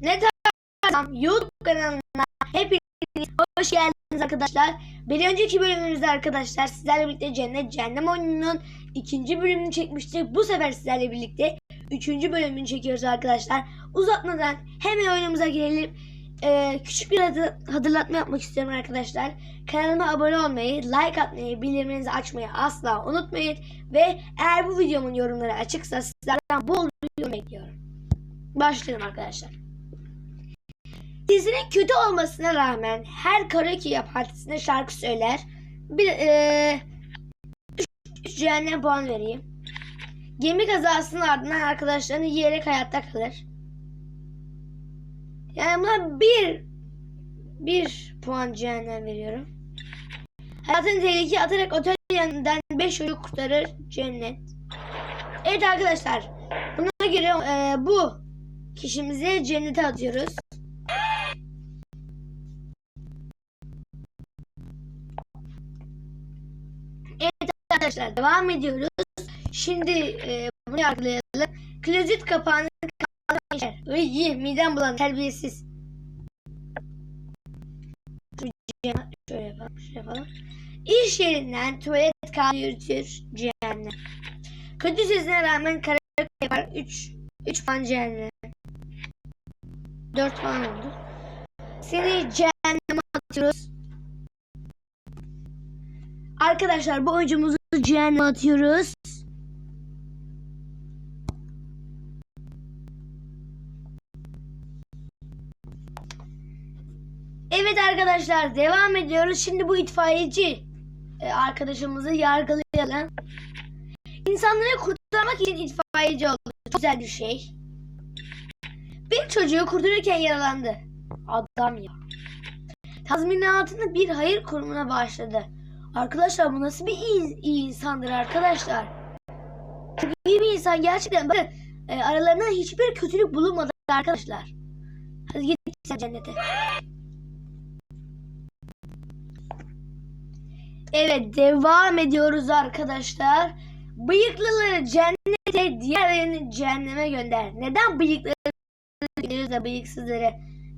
Ne tarzam YouTube kanalına hepiniz hoş geldiniz arkadaşlar. Bir önceki bölümümüzde arkadaşlar sizlerle birlikte Cennet Cehennem oyununun ikinci bölümünü çekmiştik. Bu sefer sizlerle birlikte üçüncü bölümünü çekiyoruz arkadaşlar. Uzatmadan hemen oyunumuza girelim. Ee, küçük bir hatı- hatırlatma yapmak istiyorum arkadaşlar. Kanalıma abone olmayı, like atmayı, bildirimlerinizi açmayı asla unutmayın. Ve eğer bu videomun yorumları açıksa sizlerden bol yorum bekliyorum. Başlayalım arkadaşlar. Dizinin kötü olmasına rağmen her karaoke partisinde şarkı söyler. Bir eee 3 cehennem puan vereyim. Gemi kazasının ardından arkadaşlarını yiyerek hayatta kalır. Yani buna bir bir puan cehennem veriyorum. Hayatını tehlikeye atarak otel yanından 5 çocuk kurtarır cennet. Evet arkadaşlar. Buna göre eee, bu kişimizi cennete atıyoruz. Arkadaşlar devam ediyoruz. Şimdi e, bunu yargılayalım. Klozet kapağını kapatmışlar. Iy, midem bulandı terbiyesiz. Şöyle yapalım, şöyle yapalım. İş yerinden tuvalet kağıdı yürütür cehennem. Kötü sesine rağmen kara yapar 3 3 puan cehennem. 4 puan oldu. Seni cehenneme atıyoruz. Arkadaşlar bu oyuncumuzu cehenneme atıyoruz. Evet arkadaşlar devam ediyoruz. Şimdi bu itfaiyeci e, arkadaşımızı yargılayalım. İnsanları kurtarmak için itfaiyeci oldu. Çok güzel bir şey. Bir çocuğu kurtarırken yaralandı. Adam ya. Tazminatını bir hayır kurumuna bağışladı. Arkadaşlar bu nasıl bir iyi, iyi insandır arkadaşlar. Çok iyi bir insan gerçekten. Bakın e, aralarında hiçbir kötülük bulunmadı arkadaşlar. Hadi git sen cennete. Evet devam ediyoruz arkadaşlar. Bıyıklıları cennete diğerlerini cehenneme gönder. Neden bıyıkları gönderiyoruz da bıyıksızları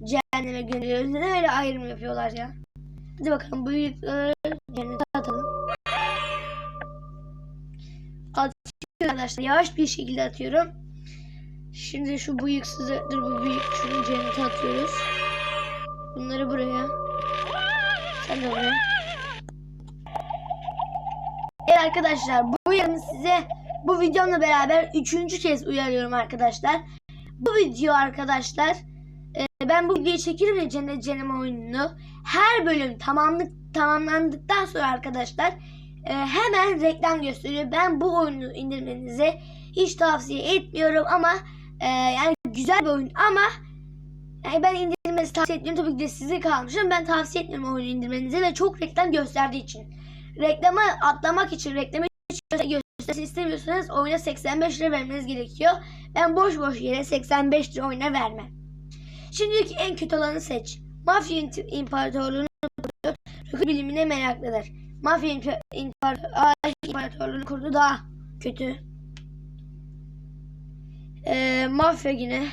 cehenneme gönderiyoruz? Neden öyle ayrım yapıyorlar ya? Hadi bakalım bıyıkları cennete atalım. Atıyorum arkadaşlar. Yavaş bir şekilde atıyorum. Şimdi şu bıyıksızı, dur bu bıyık şunu cennete atıyoruz. Bunları buraya. Sen de buraya. Evet arkadaşlar bu yarın size bu videomla beraber üçüncü kez uyarıyorum arkadaşlar. Bu video arkadaşlar e, ben bu videoyu çekerim ya Cennet Cehennem oyununu. Her bölüm tamamlık tamamlandıktan sonra arkadaşlar e, hemen reklam gösteriyor. Ben bu oyunu indirmenizi hiç tavsiye etmiyorum ama e, yani güzel bir oyun ama yani ben indirmenizi tavsiye etmiyorum. Tabii ki de size kalmışım. Ben tavsiye etmiyorum oyunu indirmenizi ve çok reklam gösterdiği için. Reklamı atlamak için, reklamı gösterisi istemiyorsanız oyuna 85 lira vermeniz gerekiyor. Ben boş boş yere 85 lira oyuna vermem. Şimdiki en kötü olanı seç. Mafya İmp- İmparatorluğu'nu Rükü bilimine meraklıdır. Mafya İmparatorluğu'nu kurdu daha kötü. Ee, mafya yine.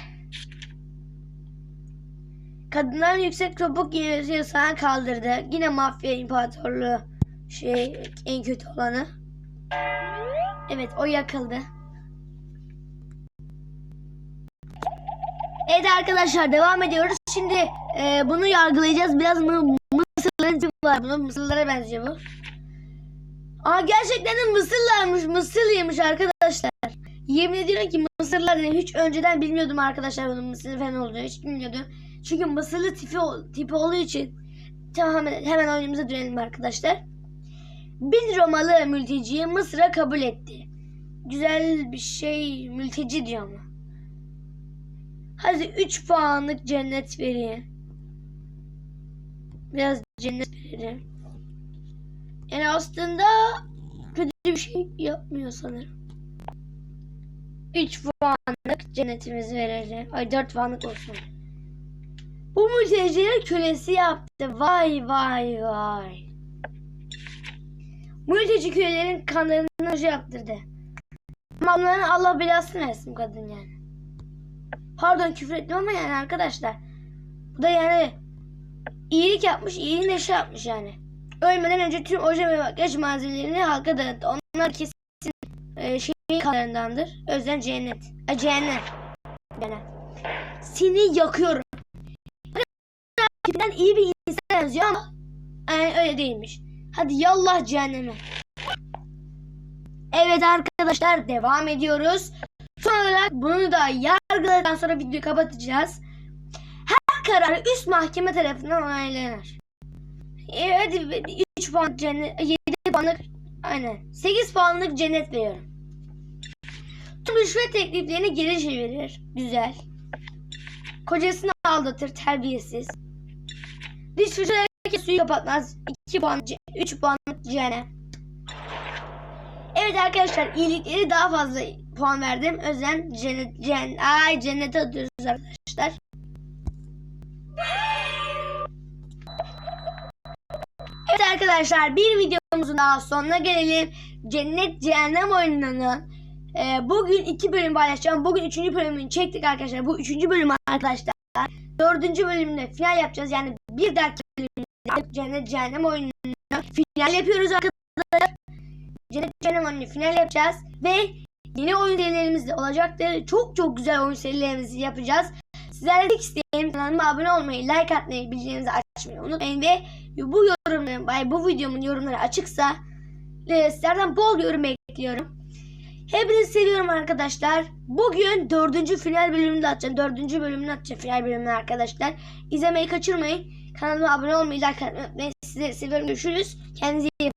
Kadınların yüksek topuk giymesi yasağını kaldırdı. Yine mafya imparatorluğu şey en kötü olanı. Evet o yakıldı. Evet arkadaşlar devam ediyoruz. Şimdi e, bunu yargılayacağız. Biraz mı mısırları var. Bunun mısırlara benziyor bu. Aa gerçekten de mısırlarmış. Mısırlıymış arkadaşlar. Yemin ediyorum ki mısırlar dedim. Hiç önceden bilmiyordum arkadaşlar bunun mısır falan olduğunu. Hiç bilmiyordum. Çünkü mısırlı tipi, tipi olduğu için tamam hemen, hemen oyunumuza dönelim arkadaşlar. Bin Romalı mülteciyi Mısır'a kabul etti. Güzel bir şey mülteci diyor ama. Hadi 3 puanlık cennet vereyim. Biraz cennet verelim. Yani aslında kötü bir şey yapmıyor sanırım. 3 puanlık cennetimizi verelim. Ay 4 puanlık olsun. Bu mültecileri kölesi yaptı. Vay vay vay. Mülteci kölelerin kanlarını hoca yaptırdı. Ama onların Allah belasını versin kadın yani. Pardon küfür ettim ama yani arkadaşlar. Bu da yani iyilik yapmış, iyiliğin eşi yapmış yani. Ölmeden önce tüm oje ve makyaj malzemelerini halka dağıttı. Onlar kesin e, şey kanlarındandır. O yüzden cennet. E, cehennem. Cehennem. Seni yakıyorum. Tipinden iyi bir insan benziyor ama yani öyle değilmiş. Hadi yallah cehenneme. Evet arkadaşlar devam ediyoruz. Son olarak bunu da yargıladıktan sonra videoyu kapatacağız. Her karar üst mahkeme tarafından onaylanır. E, hadi 3 puan cennet, 7 puanlık aynen 8 puanlık cennet veriyorum. Tüm rüşvet tekliflerini geri çevirir. Güzel. Kocasını aldatır terbiyesiz. Diş fırçalarken suyu kapatmaz. 2 puan, 3 puanlık cehennem. Evet arkadaşlar iyilikleri daha fazla puan verdim. Yüzden cennet, cennet, ay cennete atıyoruz arkadaşlar. Evet arkadaşlar bir videomuzun daha sonuna gelelim. Cennet Cehennem oyununu e, bugün iki bölüm paylaşacağım. Bugün üçüncü bölümünü çektik arkadaşlar. Bu üçüncü bölüm arkadaşlar. Dördüncü bölümde final yapacağız. Yani bir dahaki bölümde Cennet Cehennem oyununu final yapıyoruz arkadaşlar. Cennet Cehennem oyununu final yapacağız. Ve yeni oyun serilerimiz de olacaktır. Çok çok güzel oyun serilerimizi yapacağız. Sizlerle tek isteğim kanalıma abone olmayı, like atmayı, bildirimlerinizi açmayı unutmayın ve bu yorumların, bu videomun yorumları açıksa e, sizlerden bol yorum bekliyorum. Hepinizi seviyorum arkadaşlar. Bugün dördüncü final bölümünü de atacağım. Dördüncü bölümünü atacağım final bölümünü arkadaşlar. İzlemeyi kaçırmayın. Kanalıma abone olmayı, like atmayı unutmayın. Sizleri seviyorum. Görüşürüz. Kendinize iyi